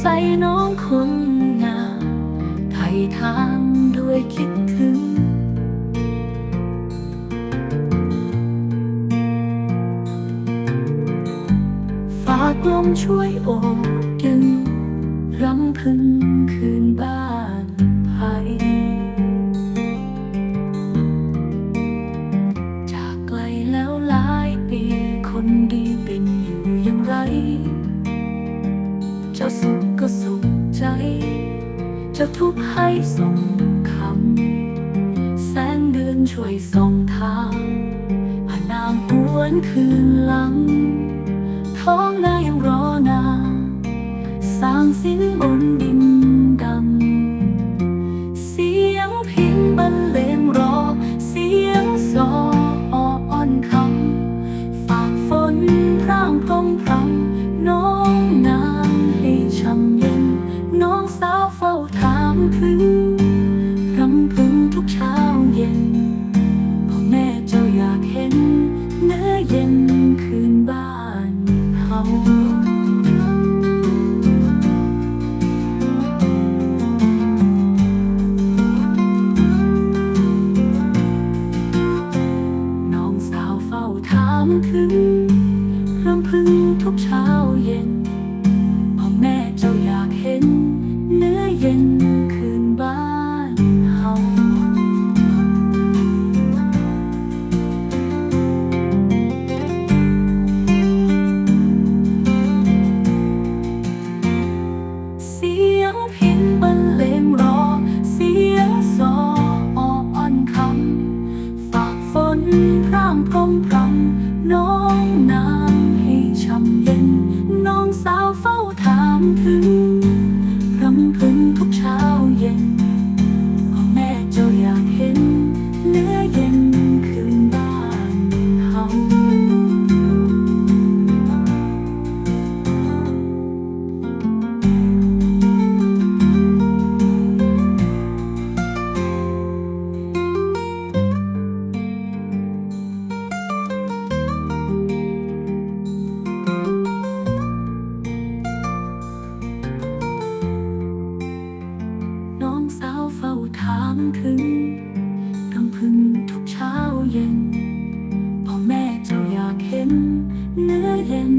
ใส่น้องคนงามไทยทางด้วยคิดถึง ฝากลมช่วยโอบดึงรำพึงคืนบ้าน จ้าทุกให้ส่งคำ แสงเดือนช่วยส่องทางพานามหวนคืนหลัง ท้องนายังรอนาสร้างสิ้นบนดินดำ เสียงพินบรรเลงรอ เสียงซออ่อนคำ ฝากฝนพร่างพรมพรำน้องนาง มถึงรำพึงทุกเช้าเย็นพ่อแม่เจ้าอยากเห็น เนื้อเย็นคืนบ้านเฮาเสียงพินบรรเลงรอ เสียงซออ่อนคำฝากฝนพร่างพรมพรำ น้องนางให้ช่ำเย็น น้องสาวเฝ้าถามถึง เฝ้าถามถึงรำพึ่งทุกเช้าเย็นพ่อแม่เจ้าอยากเห็นเนื้อเย็น